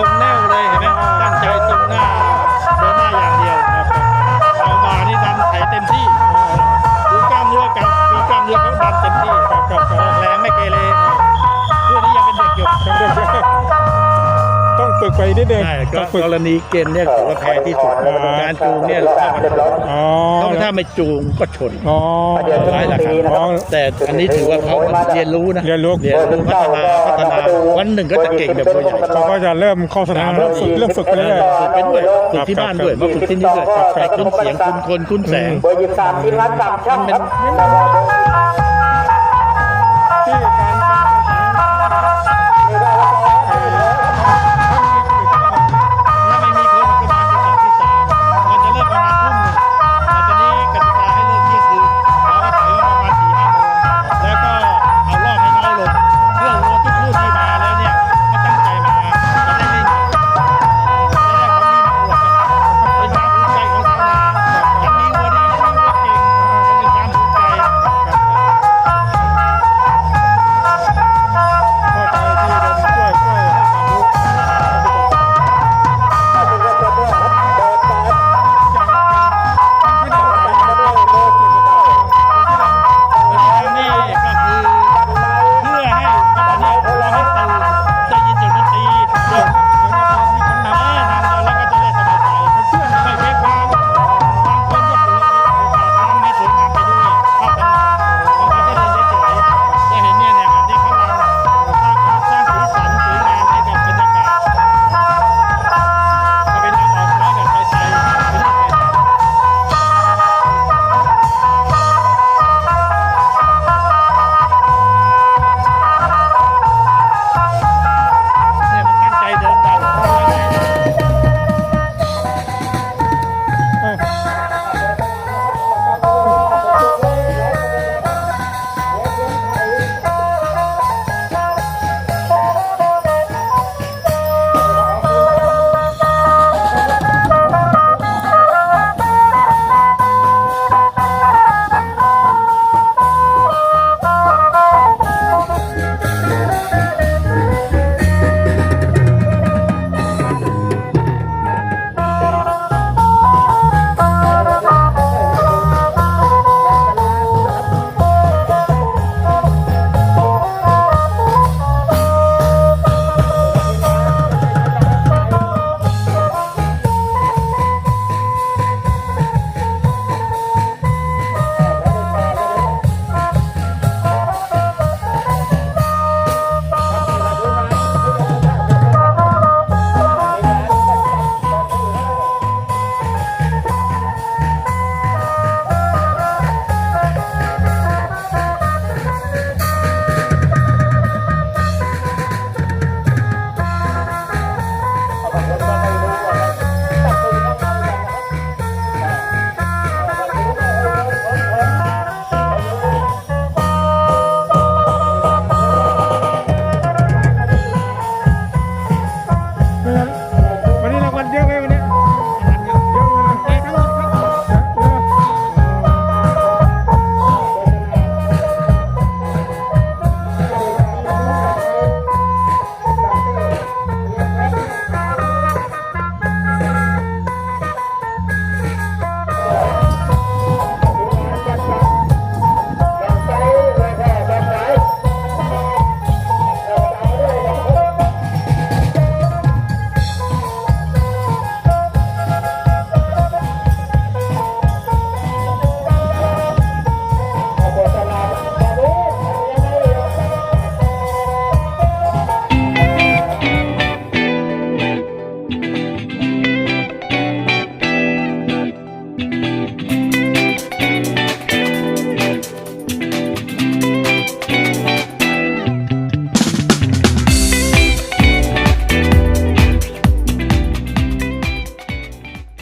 ตรงแนวเลยเห็นไหมตั้งใจตรงหน้าเดินหน้าอย่างเดียวเอามานี่ดันไถเต็มที่ดูกล้ามเนื้อกันมีกล้ามเนื้อเขาดันเต็มที่ครับครับออกแรงไม่เกเรพวกนี้ยังเป็นเด็กอยู่ต้องฝึกไปนิดนึงใช่ก็ต้องฝึกกรณีเกณฑ์เนี่ยถือว่าแพ้ที่สุดการจูงเนี่ยเราเข้ากันอ๋อเพราะถ้า ไม่จูงก็ชนอ๋อร้ายหลักฐานอ๋อ แต่อันนี้ถือว่าเขาเรียนรู้นะเรียนรู้ เรียนรู้พัฒนาพัฒนาวันหนึ่งก็จะเก่งแบบตัวใหญ่เขาก็จะเริ่มเข้าสนามเริ่มฝึกเริ่มฝึกไปเรื่อยฝึกไปด้วยฝึกที่บ้านด้วยมาฝึกที่นี่ด้วยแต่คุ้นเสียงคุ้นคนคุ้นแสงเบอร์ยี่สิบสามทีมงานสามช่างครับที่